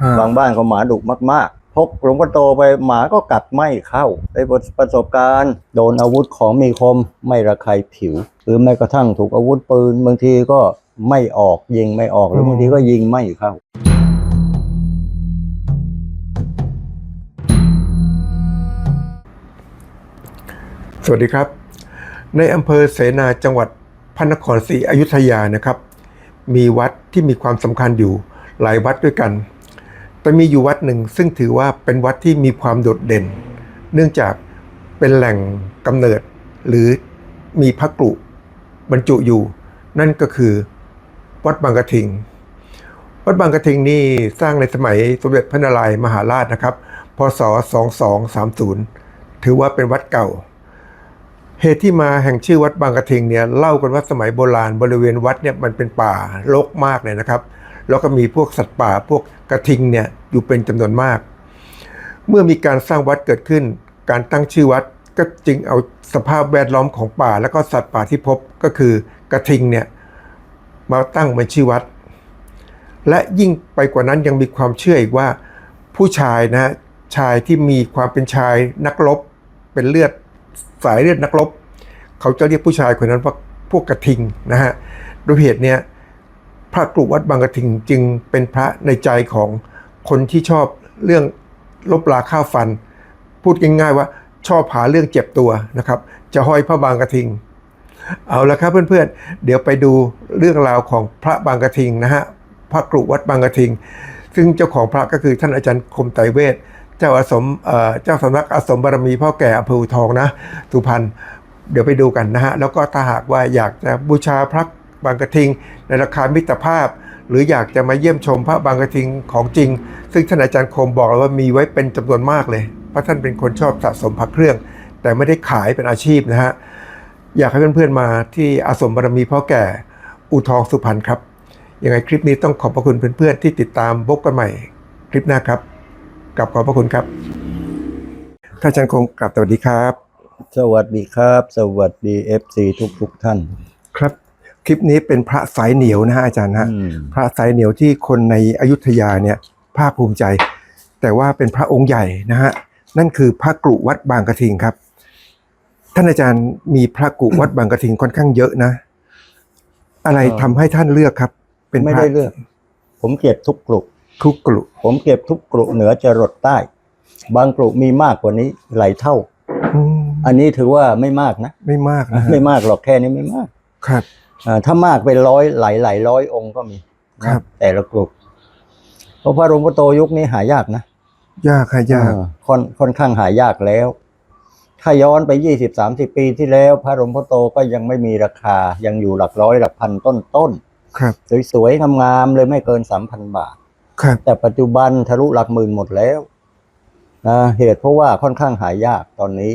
ฮะบางบ้านก็หมาดุมากๆพกหลวงพ่อโตไปหมาก็กัดไม่เข้าได้ประสบการณ์ โดนอาวุธของมีคมไม่ระคายผิว หรือแม้กระทั่งถูกอาวุธปืนบางทีก็ไม่ออกยิงไม่ออกหรือบางทีก็ยิงไม่เข้าสวัสดีครับ ในอำเภอเสนาจังหวัดพระนครศรีอยุธยานะครับ มีวัดที่มีความสำคัญอยู่หลายวัดด้วยกัน แต่มีอยู่วัดหนึ่งซึ่งถือว่าเป็นวัดที่มีความโดดเด่น เนื่องจากเป็นแหล่งกำเนิดหรือมีพระกรุบรรจุอยู่ นั่นก็คือวัดบางกระทิง วัดบางกระทิงนี่สร้างในสมัยสมเด็จพระนารายณ์มหาราชนะครับ พศ 2230 ถือว่าเป็นวัดเก่า เหตุที่มาแห่งชื่อวัดบางกระทิงเนี่ยเล่ากันว่าสมัยโบราณบริเวณวัดเนี่ยมันเป็นป่ารกมากเลยนะครับ แล้วก็มีพวกสัตว์ป่าพวกกระทิงเนี่ยอยู่เป็นจำนวนมาก เมื่อมีการสร้างวัดเกิดขึ้น การตั้งชื่อวัดก็จึงเอาสภาพแวดล้อมของป่า แล้วก็สัตว์ป่าที่พบก็คือกระทิงเนี่ยมาตั้งเป็นชื่อวัด และยิ่งไปกว่านั้นยังมีความเชื่ออีกว่าผู้ชายนะฮะชายที่มีความเป็นชายนักรบเป็นเลือดสายเลือดนักรบ เขาจะเรียกผู้ชายคนนั้นว่าพวกกระทิงนะฮะโดยเหตุเนี้ย พระกรุวัดบางกระทิงจึงเป็นพระในใจของคนที่ชอบเรื่องลบลาข้าวฟัน พูดง่ายๆว่าชอบหาเรื่องเจ็บตัวนะครับ จะห้อยพระบางกระทิง เอาละครับเพื่อนๆ เดี๋ยวไปดูเรื่องราวของพระบางกระทิงนะฮะพระกรุวัดบางกระทิง ซึ่งเจ้าของพระก็คือท่านอาจารย์คมไตเวทเจ้าอาสมเจ้าสำนักอาสมบารมีพ่อแก่อำเภออูทองนะสุพรรณเดี๋ยวไปดูกันนะฮะ แล้วก็ถ้าหากว่าอยากจะบูชาพระ บางกระทิง ในราคามิตรภาพ หรืออยากจะมาเยี่ยมชมพระบางกระทิงของจริง ซึ่งท่านอาจารย์คมบอกว่ามีไว้เป็นจำนวนมากเลย เพราะท่านเป็นคนชอบสะสมพระเครื่อง แต่ไม่ได้ขายเป็นอาชีพนะฮะอยากให้เพื่อนๆมาที่อาสมบารมีพ่อแก่อูทองสุพรรณครับยังไงคลิปนี้ต้องขอบพระคุณเพื่อนๆที่ติดตามพบกันใหม่คลิปหน้าครับกลับขอบพระคุณครับท่านอาจารย์คงกลับสวัสดีครับ สวัสดีครับ สวัสดีเอฟซีทุกทุกๆท่าน ครับ คลิปนี้เป็นพระสายเหนียวนะฮะอาจารย์ฮะอืมพระสายเหนียวที่คนในอยุธยาเนี่ยภาคภูมิใจ แต่ว่าเป็นพระองค์ใหญ่นะฮะนั่นคือพระกรุวัดบางกระทิงครับ ท่านอาจารย์มีพระกรุวัดบางกระทิงค่อนข้างเยอะนะ อะไรทำให้ท่านเลือกครับ เป็นไม่พระได้เลือก ผมเก็บทุกกลุ่มทุกกรุผมเก็บทุกกลุ่มเหนือจรดใต้ บางกลุ่มมีมากกว่านี้หลายเท่าอืมอันนี้ถือว่าไม่มากนะ ไม่มากนะฮะไม่มากหรอกแค่นี้ไม่มาก ครับอ่า ถ้ามากเป็นร้อยหลายหลายร้อยองค์ก็มีนะครับ แต่ละกลุ่มเพราะพระหลวงพ่อโตยุคนี้หายากนะยากค่ะยากอ่าค่อนค่อนข้างหายากแล้ว ถ้าย้อนไปยี่สิบสามสิบปีที่แล้ว พระหลวงพ่อโตก็ยังไม่มีราคายังอยู่หลักร้อยหลักพันต้นต้นครับๆสวยๆงามๆเลยไม่เกินสามพันบาทครับแต่ปัจจุบันทะลุหลักหมื่นหมดแล้วนะเหตุเพราะว่าค่อนข้างหายากตอนนี้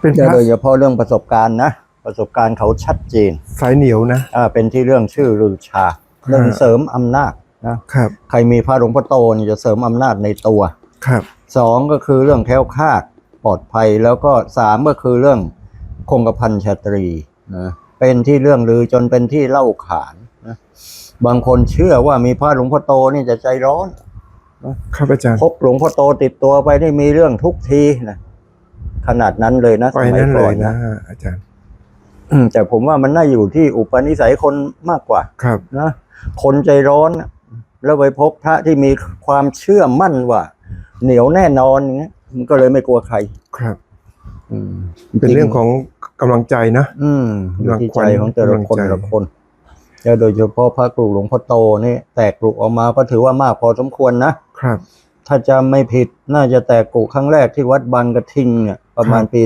เป็นพระโดยเฉพาะเรื่องประสบการณ์นะ ประสบการณ์เขาชัดเจนสายเหนียวนะอ่าเป็นที่เรื่องชื่อลือชาเรื่องเสริมอำนาจนะครับ ใครมีพระหลวงพ่อโตนี่จะเสริมอำนาจในตัวครับสองก็คือเรื่องแคล้วคลาดปลอดภัยแล้วก็สามก็คือเรื่องคงกระพันชาตรีนะเป็นที่เรื่องลือจนเป็นที่เล่าขานนะบางคนเชื่อว่ามีพระหลวงพ่อโตนี่จะใจร้อนครับอาจารย์พกหลวงพ่อโตติดตัวไปนี่มีเรื่องทุกทีนะขนาดนั้นเลยนะไปสมัยนั่นเลก่อยนนะนะอาจารย์อืม แต่ผมว่ามันน่าอยู่ที่อุปนิสัยคนมากกว่าครับนะคนใจร้อนน่ะแล้วไปพบพระที่มีความเชื่อมั่นว่า เหนียวแน่นอนอย่างเงี้ยมันก็เลยไม่กลัวใครครับอืมเป็นเรื่องของกำลังใจนะ อืมอยู่ที่ใจของแต่ละคนกำลังใจแต่ละคนแล้วโดยเฉพาะพระกรุหลวงพ่อโตนี่แตกกรุออกมาก็ถือว่ามากพอสมควรนะครับ ถ้าจำไม่ผิดน่าจะแตกกรุครั้งแรกที่วัดบางกระทิงเนี่ยประมาณปี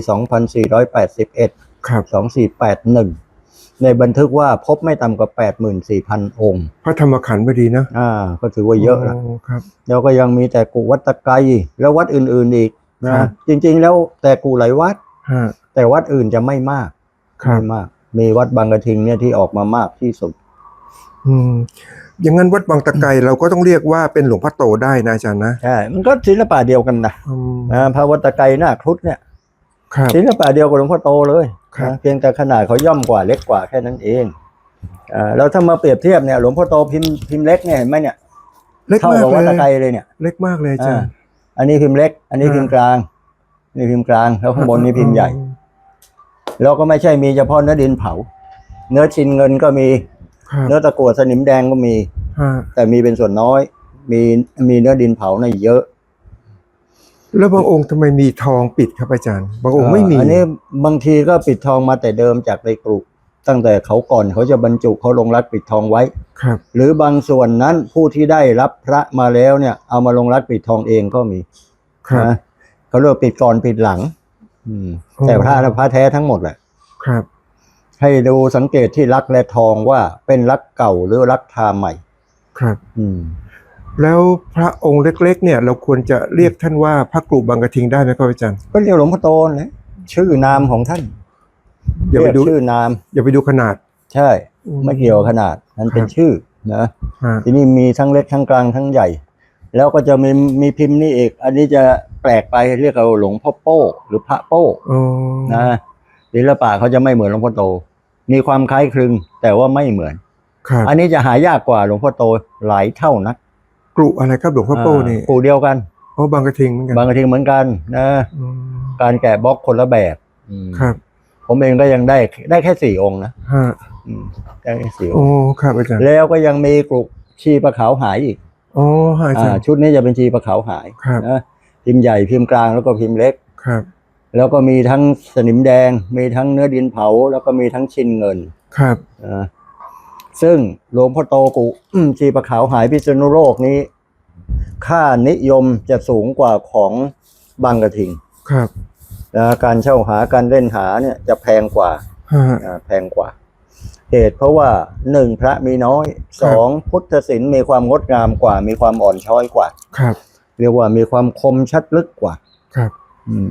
2481 ครับ2481ในบันทึกว่าพบไม่ต่ำกว่า84,000องค์ พระธรรมขันธ์พอดีนะอ่า ก็ถือว่าเยอะนะโครับ แล้วก็ยังมีแต่กุวัดตะไกรแล้ววัดอื่นๆอีกครันะบจริงๆแล้วแต่กูหลายวัดฮะแต่วัดอื่นจะไม่มากครับไม่มาก มีวัดบางกระทิงเนี่ยที่ออกมามากที่สุด อืมอย่างนั้นวัดบางตะไกรเราก็ต้องเรียกว่าเป็นหลวงพ่อโตได้นะอาจารย์นะใช่มันก็ศิลปะเดียวกันนะอืมอ่าพระวัดตะไกรหน้าครุฑเนี่ยครับศิลปะเดียวกับหลวงพ่อโตเลย ครับ นะเพียงแต่ขนาดเขาย่อมกว่าเล็กกว่าแค่นั้นเองอ่าแล้วถ้ามาเปรียบเทียบเนี่ย หลวงพ่อโตพิมพ์พิมพ์เล็กเนี่ยเห็นไหมเนี่ยเล็กเท่ามากกับเลวัดยตะไคร้เลยเนี่ยเล็กมากเลยอาจารย์ อันนี้พิมพ์เล็ก อันนี้อ่า พิมพ์กลางนี่พิมพ์กลางแล้วข้างบนนี่พิมพ์ใหญ่ แล้วก็ไม่ใช่มีเฉพาะเนื้อดินเผา เนื้อชินเงินก็มี ครับเนื้อตะกั่วสนิมแดงก็มี ฮะแต่มีเป็นส่วนน้อย มีมีเนื้อดินเผาในยเยอะ แล้วบางองค์ทำไมมีทองปิดครับอาจารย์ บางองค์ไม่มีอันนี้บางทีก็ปิดทองมาแต่เดิมจากในกรุตั้งแต่เขาก่อนเขาจะบรรจุเขาลงรักปิดทองไว้ครับ หรือบางส่วนนั้นผู้ที่ได้รับพระมาแล้วเนี่ยเอามาลงรักปิดทองเองก็มีครับนะเขาเรียกว่าปิดก่อนปิดหลัง อืมอ๋อแต่พระนะพระแท้ทั้งหมดแหละครับ ให้ดูสังเกตที่รักและทองว่าเป็นรักเก่าหรือรักทาใหม่ ครับ อืม แล้วพระองค์เล็กๆเนี่ยเราควรจะเรียกท่านว่าพระกรุบางกระทิงได้ไหมครับอาจารย์ก็เรียกหลวงพ่อโตนะชื่อนามของท่านอย่าไปเรียกดูชื่อนาม อย่าไปดูขนาด ใช่ไม่เกี่ยวขนาดนั้นเป็นครับชื่อนะฮะที่นี่มีทั้งเล็กทั้งกลางทั้งใหญ่ แล้วก็จะมีมีพิมพ์นี่อีกอันนี้จะแปลกไปเรียกเอาหลวงพ่อโป้หรือพระโป้อ๋อนะศิลปะเขาจะไม่เหมือนหลวงพ่อโต มีความคล้ายคลึงแต่ว่าไม่เหมือนครับอันนี้จะหายากกว่าหลวงพ่อโตหลายเท่านัก กรุอะไรครับหลวงพ่อโป้นี่อ่าปู่เดียวกันอ๋อบางกระทิงเหมือนกันบางกระทิงเหมือนกันนะอืมการแกะบล็อกคนละแบบอืมครับ ผมเองก็ยังได้ได้แค่สี่องค์นะฮะอืมได้แค่สี่องโอ้ค์ครับอาจารย์แล้วก็ยังมีกรุชีปลาขาวหายอีกอ๋อฮะอาจาอ่ารย์ชุดนี้จะเป็นชีปลาขาวหายครับนะพิมพ์ใหญ่พิมพ์กลางแล้วก็พิมพ์เล็กครับ แล้วก็มีทั้งสนิมแดง มีทั้งเนื้อดินเผา แล้วก็มีทั้งชินเงินครับนะ ซึ่งหลวงพ่อโตกุอืมชีปลาขาวหายพิษณุโลกนี้ ค่านิยมจะสูงกว่าของบางกระทิง ครับนะการเช่าหาการเล่นหาเนี่ยจะแพงกว่าฮะอ่าแพงกว่า เหตุเพราะว่าหนึ่งพระมีน้อยสองพุทธศิลป์มีความงดงามกว่า มีความอ่อนช้อยกว่า ครับ เรียกว่ามีความคมชัดลึกกว่า ครับ อืม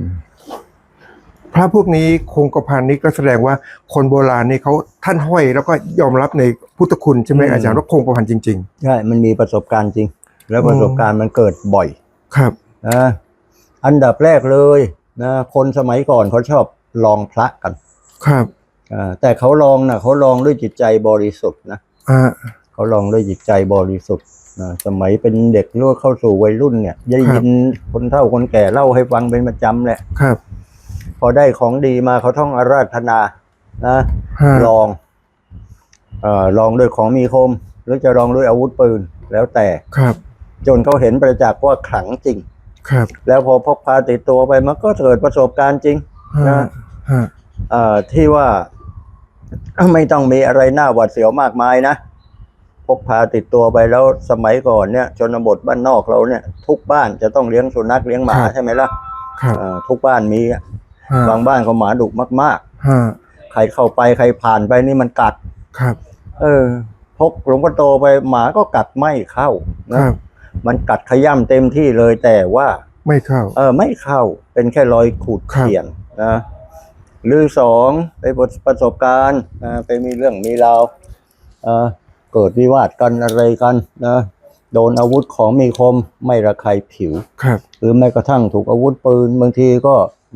พระพวกนี้คงกระพันนี้ก็แสดงว่าคนโบราณนี่เขาท่านห้อยแล้วก็ยอมรับในพุทธคุณใช่ไหมอืมอาจารย์ว่าคงกระพันจริงใช่ มันมีประสบการณ์จริง แล้วอืมประสบการณ์มันเกิดบ่อยๆครับนะอันดับแรกเลยนะคนสมัยก่อนเขาชอบลองพระกัน ครับอ่าแต่เขาลองนะเขาลองด้วยจิตใจบริสุทธิ์นะอ่าเขาลองด้วยจิตใจบริสุทธิ์นะสมัยเป็นเด็กหรือว่าเข้าสู่วัยรุ่นเนี่ยได้ยินคนเฒ่าคนแก่เล่าให้ฟังเป็นประจำแหละครับ พอได้ของดีมาเขาท่องอาราธนานะฮะลองเอ่อลองด้วยของมีคม หรือจะลองด้วยอาวุธปืนแล้วแต่ครับ จนเขาเห็นประจักษ์ว่าขลังจริง ครับ แล้วพอพกพาติดตัวไปมันก็เกิดประสบการณ์จริงฮะนะฮะเอ่อที่ว่าไม่ต้องมีอะไรน่าหวาดเสียวมากมายนะพกพาติดตัวไปแล้วสมัยก่อนเนี่ยชนบทบ้านนอกเราเนี่ย ทุกบ้านจะต้องเลี้ยงสุนัขเลี้ยงหมาใช่ไหมล่ะครับเอ่อทุกบ้านมีอะฮะ บางบ้านเขาหมาดุมากฮะๆใครเข้าไปใครผ่านไปนี่มันกัดครับ เออ พกหลวงพ่อโตไปหมาก็กัดไม่เข้าคนะรับมันกัดขย้ำเต็มที่เลยแต่ว่า ไม่เข้า เออ ไม่เข้าเป็นแค่รอยขูดครับเขียนนะหรือสองไปประสบการณ์นะไปมีเรื่องมีราวเออเกิดวิวาทกันอะไรกันนะโดนอาวุธของมีคมไม่ระคายผิว ครับ หรือแม้กระทั่งถูกอาวุธปืนบางทีก็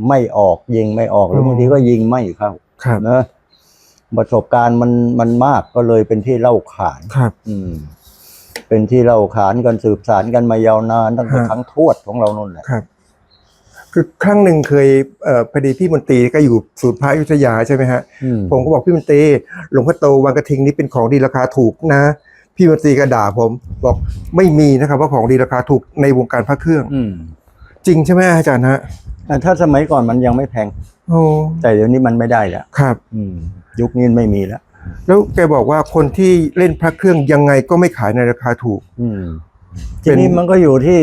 ไม่ออกยิงไม่ออกหรือมบางทีก็ยิงไม่เข้าครับนะประสบการณ์มันมันมากก็เลยเป็นที่เล่าขานครับ อืม เป็นที่เล่าขานกันสืบสานกันมายาวนานตั้งแต่ฮะครั้งทวดของเรานั่นแหละครับ คือครั้งหนึ่งเคยเอ่อพอดีพี่มนตรีก็อยู่ศูนย์พระอยุธยาใช่ไหมฮะอืมผมก็บอกพี่มนตรีหลวงพ่อโตวังกระทิงนี่เป็นของดีราคาถูกนะพี่มนตรีก็ด่าผมบอกไม่มีนะครับ ว่าของดีราคาถูกในวงการพระเครื่องอืมจริงใช่ไหมอาจารย์ฮะแต่ ถ้าสมัยก่อนมันยังไม่แพง โอ้แต่เดี๋ยวนี้มันไม่ได้แล้วครับ อืม ยุคนี้ไม่มีแล้ว แล้วแกบอกว่าคนที่เล่นพระเครื่องยังไงก็ไม่ขายในราคาถูก อืมเป็ทีนนี้มันก็อยู่ที่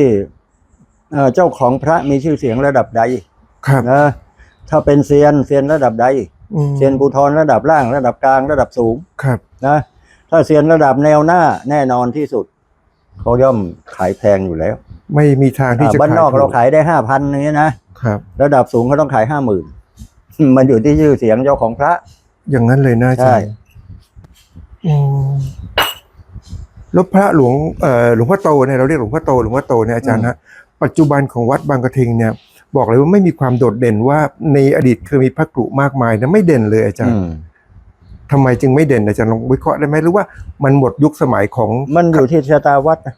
เอ่อเจ้าของพระมีชื่อเสียงระดับใดครับนะถ้าเป็นเซียนเซียนระดับใดอืมเซียนภูทรระดับล่าง ระดับกลางระดับสูงครับ นะถ้าเซียนระดับแนวหน้าแน่นอนที่สุดเขาย่อมขายแพงอยู่แล้วไม่มีทางที่อ่าจะบ้านนอกถูเราขายได้ห้าพันอย่างเงี้ยนะ ครับ ระดับสูงเขาต้องขายห้าหมื่นมันอยู่ที่ชื่อเสียงเจ้าของพระ อย่างนั้นเลยนะอาจารย์ใช่อืมแล้วพระหลวงเอ่อหลวงพ่อโตเนี่ยเราเรียกหลวงพ่อโตหลวงพ่อโตเนี่ยอาจารย์ฮะปัจจุบันของวัดบางกระทิงเนี่ย บอกเลยว่าไม่มีความโดดเด่นว่าในอดีตเคยมีพระกรุมากมายนะไม่เด่นเลยอาจารอืย์มทำไมจึงไม่เด่นอาจารย์ลองวิเคราะห์ได้ไหมหรือว่ามันหมดยุคสมัยของมันอยู่ที่ชะตาวัดนะ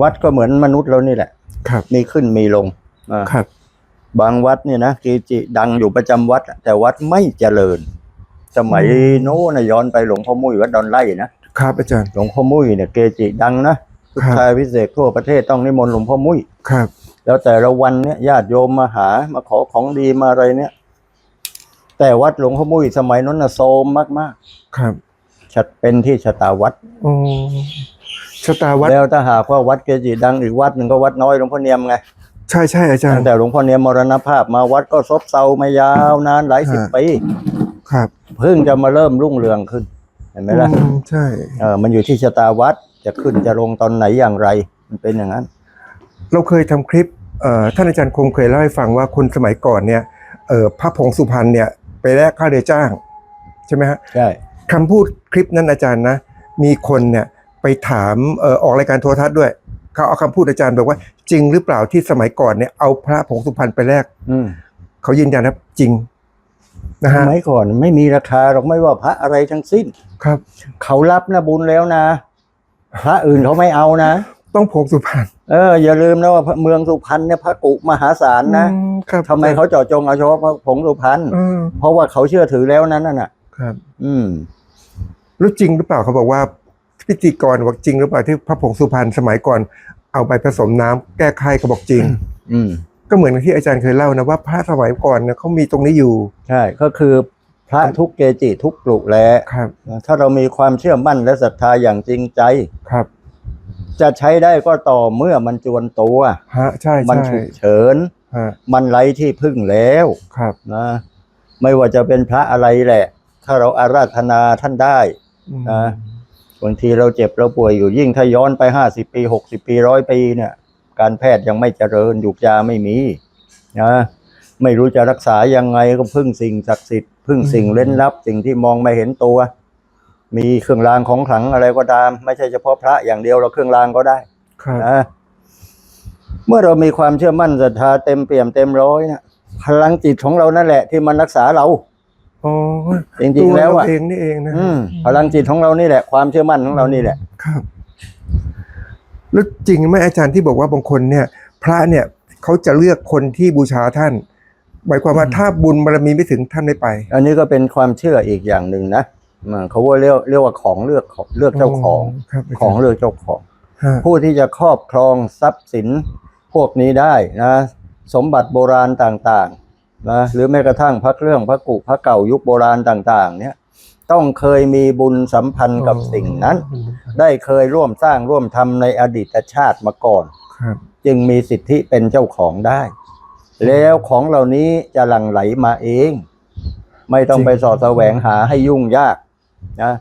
วัดก็เหมือนมนุษย์เรานี่แหละ ครับ มีขึ้นมีลง อ่าครับ บางวัดเนี่ยนะเกจิดังอยู่ประจำวัดอะแต่วัดไม่เจริญ สมัยโน้นนะย้อนไปหลวงพ่อมุ้ยวัดดอนไร่นะครับอาจารย์ หลวงพ่อมุ้ยเนี่ยเกจิดังนะพุทธาพิเศษกทั่วประเทศต้องนิมนต์หลวงพ่อมุ้ย ครับ แล้วแต่ละวันเนี่ยญาติโยมมาหามาขอของดีมาอะไรเนี่ย แต่วัดหลวงพ่อมุ้ยสมัยนั้นนะโซมมากครับๆชัดเป็นที่ชะตาวัด โอ้ชะตาวัดแล้วถ้าหากว่าวัดเกจิดังอีกวัดหนึ่งก็วัดน้อยหลวงพ่อเนียมไง ใช่ใช่อาจารตั้ย์ งแต่หลวงพ่อเนียมมรณภาพมาวัดก็ซบเซามายาวนานหลายสิบฮะ ปีครับ เพิ่งจะมาเริ่มรุ่งเรืองขึ้น เห็นไหมล่ะอืมใช่ เออมันอยู่ที่ชะตาวัดจะขึ้นจะลงตอนไหนอย่างไร มันเป็นอย่างนั้น เราเคยทำคลิปเอ่อท่านอาจารย์คงเคยเล่าให้ฟังว่าคนสมัยก่อนเนี่ยเอ่อพระผงสุพรรณเนี่ยไปแลกค่าเดือจ้างใช่ไหมฮะใช่ คำพูดคลิปนั้นอาจารย์นะ มีคนเนี่ยไปถามเอ่อออกรายการโทรทัศน์ด้วย เขาเอาคำพูดอาจารย์บอกว่า จริงหรือเปล่าที่สมัยก่อนเนี่ยเอาพระผงสุพรรณไปแลกอืมเขายืนยันนะจริงนะสฮะมัยก่อนไม่มีราคาหรอกไม่ว่าพระอะไรทั้งสิ้น ครับ เขารับนะบุญแล้วนะ พระอื่นเขาไม่เอานะ ต้องผงสุพรรณเอออย่าลืมนะว่าพระเมืองสุพรรณเนี่ยพระกุมหาศาลนะอืมครับทำไมเขาเจาะจงเอาเฉพาะพระผงสุพรรณเออเพราะว่าเขาเชื่อถือแล้วนั้นน่ะ ครับ อืม แล้วจริงหรือเปล่าเขาบอกว่าพิธีกรบอกจริงหรือเปล่าที่พระผงสุพรรณสมัยก่อน เอาไปผสมน้ำแก้ไข้เขาบอกจริง อืมก็เหมือนที่อาจารย์เคยเล่านะว่าพระสมัยก่อนเนี่ยเขามีตรงนี้อยู่ ใช่ก็คือพระทุกเกจิทุกปลุกแลครับถ้าเรามีความเชื่อมั่นและศรัทธาอย่างจริงใจครับ จะใช้ได้ก็ต่อเมื่อมันจวนตัวฮะใช่มันใช่ฉุกเฉินฮะมันไร้ที่พึ่งแล้วครับนะ ไม่ว่าจะเป็นพระอะไรแหละ ถ้าเราอาราธนาท่านได้อืมนะ บางทีเราเจ็บเราป่วยอยู่ยิ่งถ้าย้อนไปห้าสิบปีหกสิบปีร้อยปีเนี่ย การแพทย์ยังไม่เจริญยุกยาไม่มีนะไม่รู้จะรักษายังไงก็พึ่งสิ่งศักดิ์สิทธิ์พึ่งสิ่งเล่นลับ สิ่งที่มองไม่เห็นตัว มีเครื่องรางของขลังอะไรก็ตาม ไม่ใช่เฉพาะพระอย่างเดียวเราเครื่องรางก็ได้ครับนะเมื่อเรามีความเชื่อมั่นศรัทธาเต็มเปี่ยมเต็มร้อยนะพลังจิตของเรานั่นแหละที่มันรักษาเรา อ๋อจริงๆแล้วตัอะเราเองนี่เองนะ อืมพลังจิตของเรานี่แหละ ความเชื่อมั่นของเรานี่แหละ ครับ แล้วจริงไหมอาจารย์ที่บอกว่าบางคนเนี่ย พระเนี่ยเขาจะเลือกคนที่บูชาท่านหมายความว่าถ้าบุญบารมีไม่ถึงท่านไม่ไป อันนี้ก็เป็นความเชื่ออีกอย่างหนึ่งนะอ่าเขาว่าเรียกเรียกว่าของเลือกของเลือกเจ้าของครับของเลือกเจ้าของ ฮะผู้ที่จะครอบครองทรัพย์สินพวกนี้ได้นะ สมบัติโบราณต่างๆ นะหรือแม้กระทั่งพระเครื่องพระกุพระเก่ายุคโบราณต่าง ๆ เนี่ย ต้องเคยมีบุญสัมพันธ์กับสิ่งนั้น ได้เคยร่วมสร้างร่วมทำในอดีตชาติมาก่อนครับจึงมีสิทธิเป็นเจ้าของได้ แล้วของเหล่านี้จะหลั่งไหลมาเอง ไม่ต้องไปสอดแสวงหาให้ยุ่งยากนะ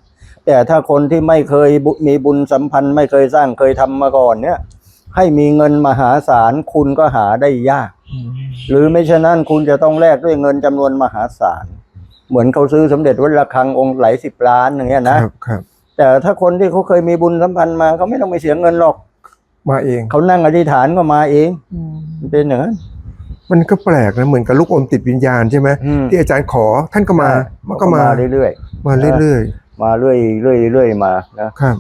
แต่ถ้าคนที่ไม่เคยบุมีบุญสัมพันธ์ ไม่เคยสร้างเคยทำมาก่อนเนี่ย ให้มีเงินมหาศาลคุณก็หาได้ยาก หรือไม่ฉะนั้นคุณจะต้องแลกด้วยเงินจำนวนมหาศาล เหมือนเขาซื้อสมเด็จวัดระฆังองค์หลายสิบล้านอย่างเงี้ยคนะรับครับ แต่ถ้าคนที่เขาเคยมีบุญสัมพันธ์มาเขาไม่ต้องไปเสียเงินหรอกมาเอง เขานั่งอธิษฐานก็มาเองมันเป็นอย่างนั้นมันก็แปลกนะเหมือนกับลูกอมติดวิญญาณใช่ไหมอืมที่อาจารย์ขอท่านก็มามันก็มาเรื่อยมาเรื่อยๆมาเรื่อยๆเรื่อยๆเรื่อยๆมานะๆครับ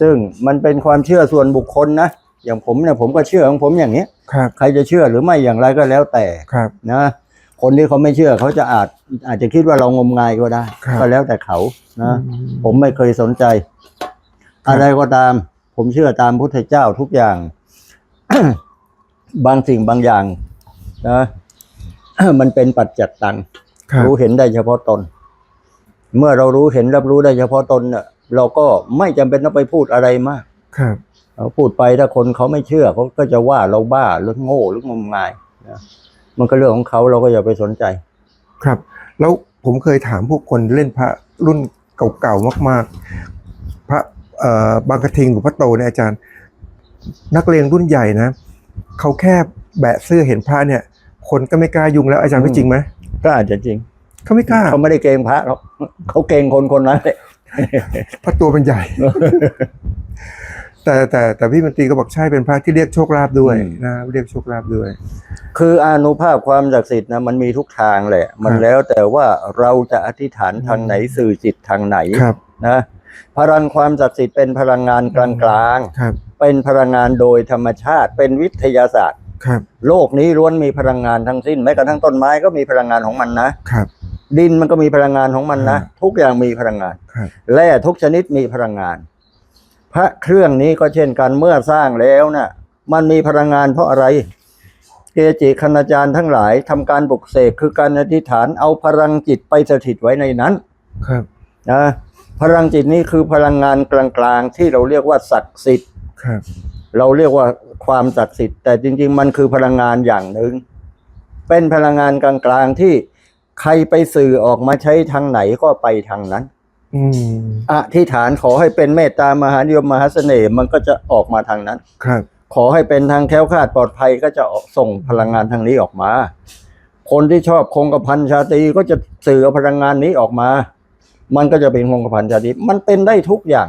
ซึ่งมันเป็นความเชื่อส่วนบุคคลนะ อย่างผมเนี่ยผมก็เชื่อของผมอย่างนี้ครับใครจะเชื่อหรือไม่อย่างไรก็แล้วแต่ครับนะคนที่เขาไม่เชื่อเขาจะอาจอาจจะคิดว่าเรางมงายก็ได้ครับก็แล้วแต่เขานะอืมผมไม่เคยสนใจครับอะไรก็ตาม ผมเชื่อตามพุทธเจ้าทุกอย่าง บางสิ่งบางอย่างนะมันเป็นปัจจัตตังครับรู้เห็นได้เฉพาะตน เมื่อเรารู้เห็นรับรู้ได้เฉพาะตนเนี่ยเราก็ไม่จำเป็นต้องไปพูดอะไรมากครับ เราพูดไปถ้าคนเขาไม่เชื่อเขาก็จะว่าเราบ้าหรือโง่หรืองมงายนะมันก็เรื่องของเขาเราก็อย่าไปสนใจ ครับ แล้วผมเคยถามพวกคนเล่นพระรุ่นเก่าๆมาก ๆ พระเอ่อบางกระทิงหรือพระโตเนี่ยอาจารย์ นักเรียนรุ่นใหญ่นะเขาแค่แบะเสื้อเห็นพระเนี่ย คนก็ไม่กล้ายุ่งแล้วอาจารย์ไม่จริงไหมก็อาจจะจริงเขาไม่กล้าเขาไม่ได้เกรงพระหรอกเขาเกรงคนคนนั้นแหละเพราะตัวมันใหญ่ แต่แต่แต่พี่มนตรีก็บอกใช่เป็นพระที่เรียกโชคลาภด้วยอืมนะเรียกโชคลาภด้วย คืออานุภาพความศักดิ์สิทธิ์นะมันมีทุกทางแหละ มันแล้วแต่ว่าเราจะอธิษฐานทางไหนสื่อจิตทางไหนครับนะพลังความศักดิ์สิทธิ์เป็นพลังงานกลางครับๆเป็นพลังงานโดยธรรมชาติเป็นวิทยาศาสตร์ครับโลกนี้ล้วนมีพลังงานทั้งสิ้นแม้กระทั่งต้นไม้ก็มีพลังงานของมันนะครับ ดินมันก็มีพลังงานของมันนะ ทุกอย่างมีพลังงานครับแร่ทุกชนิดมีพลังงานพ ระเครื่องนี้ก็เช่นกันเมื่อสร้างแล้วน่ะมันมีพลังงานเพราะอะไรเกจิคณาจารย์ทั้งหลายทำการปลุกเสกคือการอธิษฐานเอาพลังจิตไปสถิตไว้ในนั้น ครับนะพลังจิตนี้คือพลังงานกลางๆ ที่เราเรียกว่าศักดิ์สิทธิ์ครับ เราเรียกว่าความศักดิ์สิทธิ์แต่จริง ๆ มันคือพลังงานอย่างหนึ่งเป็นพลังงานกลางๆที่ใครไปสื่อออกมาใช้ทางไหนก็ไปทางนั้น อืมอธิษฐานขอให้เป็นเมตตามหานิยมมหาเสน่ห์มันก็จะออกมาทางนั้น ครับ ขอให้เป็นทางแคล้วคลาดปลอดภัยก็จะออกส่งพลังงานทางนี้ออกมา คนที่ชอบคงกระพันชาตรีก็จะสื่อเอาพลังงานนี้ออกมา มันก็จะเป็นคงกระพันชาตรีมันเป็นได้ทุกอย่าง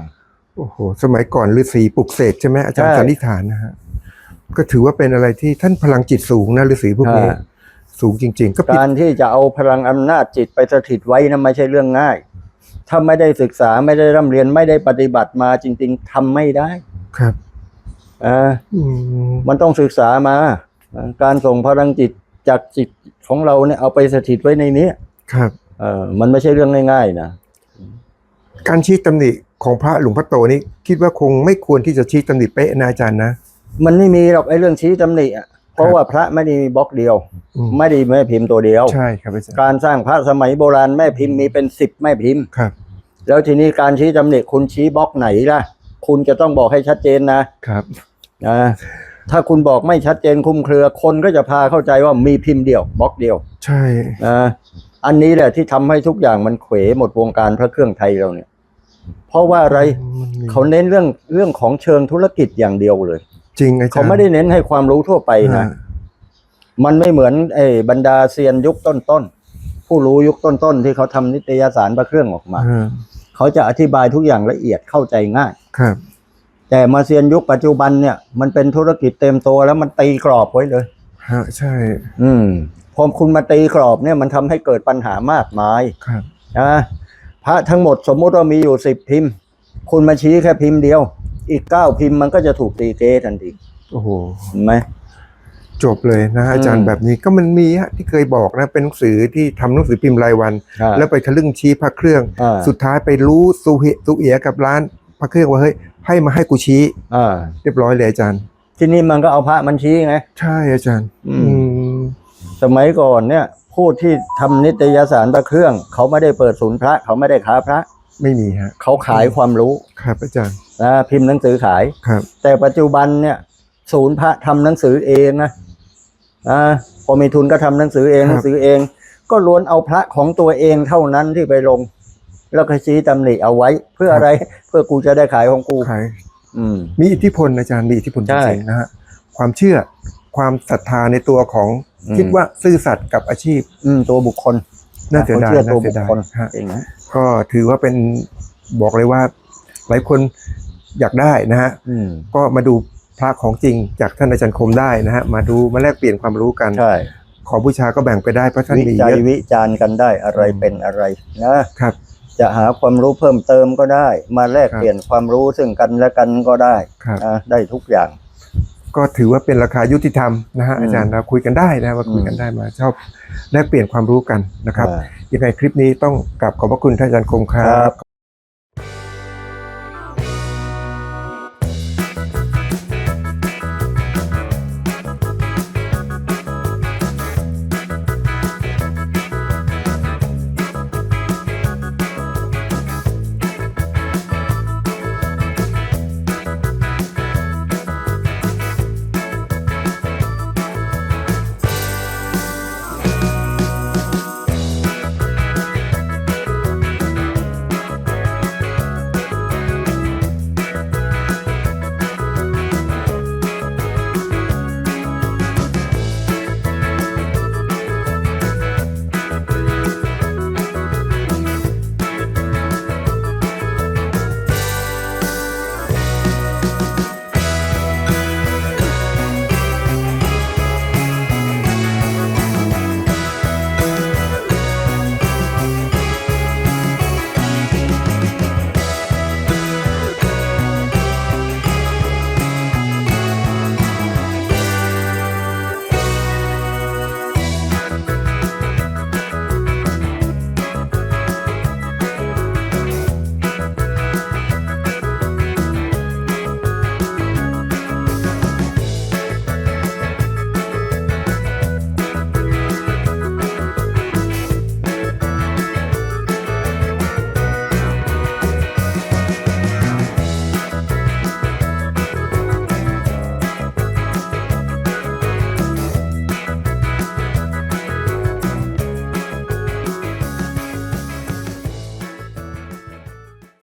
โอ้โห สมัยก่อนฤาษีปลุกเสกใช่ไหมอาจารย์ใช่ สันนิษฐานนะฮะ ก็ถือว่าเป็นอะไรที่ท่านพลังจิตสูงนะฤาษีพวกนี้ใช่สูงจริง ๆ ก็ผิด การที่จะเอาพลังอำนาจจิตไปสถิตไว้นะไม่ใช่เรื่องง่าย ถ้าไม่ได้ศึกษาไม่ได้ร่ำเรียนไม่ได้ปฏิบัติมาจริง ๆทำไม่ได้ครับอ่าอืมมันต้องศึกษามาการส่งพลังจิตจากจิตของเราเนี่ยเอาไปสถิตไว้ในนี้ครับ เออมันไม่ใช่เรื่องง่ายๆนะการชี้ตำหนิของพระหลวงพ่อโตนี่คิดว่าคงไม่ควรที่จะชี้ตำหนิเป๊ะนะอาจารย์นะ มันไม่มีหรอกไอ้เรื่องชี้ตำหนิอะ เพราะว่าพระไม่ได้มีบล็อกเดียว อืม ไม่ได้แม่พิมพ์ตัวเดียว ใช่ครับอาจารย์การสร้างพระสมัยโบราณแม่พิมพ์มีเป็นสิบแม่พิมพ์ ครับแล้วทีนี้การชี้ตำหนิคุณชี้บล็อกไหนล่ะ คุณจะต้องบอกให้ชัดเจนนะครับอ่าถ้าคุณบอกไม่ชัดเจนคลุมเครือคนก็จะพาเข้าใจว่ามีพิมพ์เดียวบล็อกเดียวใช่อ่าอันนี้แหละที่ทำให้ทุกอย่างมันเขวหมดวงการพระเครื่องไทยเราเนี่ย เพราะว่าอะไรมันมีเขาเน้นเรื่องเรื่องของเชิงธุรกิจอย่างเดียวเลย จริงอาจารย์เขาไม่ได้เน้นให้ความรู้ทั่วไปนะอ่ามันไม่เหมือนไอ้บรรดาเซียนยุคต้นๆผู้รู้ยุคต้นๆที่เขาทำนิตยสารพระเครื่องออกมาอ่าเขาจะอธิบายทุกอย่างละเอียดเข้าใจง่ายครับ แต่มาเซียนยุคปัจจุบันเนี่ย มันเป็นธุรกิจเต็มตัวแล้วมันตีกรอบไว้เลยฮะใช่ อืมพอคุณมาตีกรอบเนี่ยมันทำให้เกิดปัญหามากมายครับนะพระทั้งหมดสมมุติว่ามีอยู่สิบพิมพ์ คุณมาชี้แค่พิมพ์เดียว อีกเก้าพิมพ์มันก็จะถูกตีเกทันทีโอ้โหเห็นไหม จบเลยนะฮะอาจารอืย์มแบบนี้ก็มันมีฮะที่เคยบอกนะเป็นหนังสือที่ทำหนังสือพิมพ์รายวัน อ่าแล้วไปทะลึ่งชี้พระเครื่อง อ่า สุดท้ายไปรู้สุเหสุเอียกับร้านพระเครื่องว่าเฮ้ยให้มาให้กูชี้อ่าเรียบร้อยเลยอาจารย์ ที่นี่มันก็เอาพระมันชี้ไง ใช่อาจารย์ อืม อืมสมัยก่อนเนี่ยผู้ที่ทำนิตยสารพระเครื่อง เขาไม่ได้เปิดศูนย์พระ เขาไม่ได้ค้าพระ ไม่มีฮะเขาขายความรู้ครับอาจารย์นะพิมพ์หนังสือขายครับ แต่ปัจจุบันเนี่ย ศูนย์พระทำหนังสือเองนะอ่าพอมีทุนก็ทำหนังสือเองหนังสือเอง ก็ล้วนเอาพระของตัวเองเท่านั้นที่ไปลง แล้วก็ชี้ตำหนิเอาไว้ เพื่ออะไรเพื่อกูจะได้ขายของกูขายอืมมีอิทธิพลอาจารย์มีอิทธิพลจใช่ริงๆนะฮะความเชื่อความศรัทธาในตัวของอืมคิดว่าซื่อสัตย์กับอาชีพอืมตัวบุคคล น่าเสียดายเขาเชื่อน่าตัวเสีบุยคดายคลฮะเองนะก็ถือว่าเป็นบอกเลยว่า หลายคนอยากได้นะฮะอืมก็มาดูพระของจริงจากท่านอาจารย์คมได้นะฮะมาดูมาแลกเปลี่ยนความรู้กันใช่ขอบูชาก็แบ่งไปได้เพราะท่านวิมีจัเยยอะวิจารณ์กันได้อะไรอืมเป็นอะไรนะครับ จะหาความรู้เพิ่มเติมก็ได้ มาแลกครับเปลี่ยนความรู้ซึ่งกันและกันก็ได้ครับนะได้ทุกอย่าง ก็ถือว่าเป็นราคายุติธรรมนะฮะอืมอาจารย์เราคุยกันได้นะมาคุยกันได้มาชอบแลกเปลี่ยนความรู้กันนะครับอ่ายังไงคลิปนี้ต้องกลับขอบพระคุณท่านอาจารย์คมครัครับบ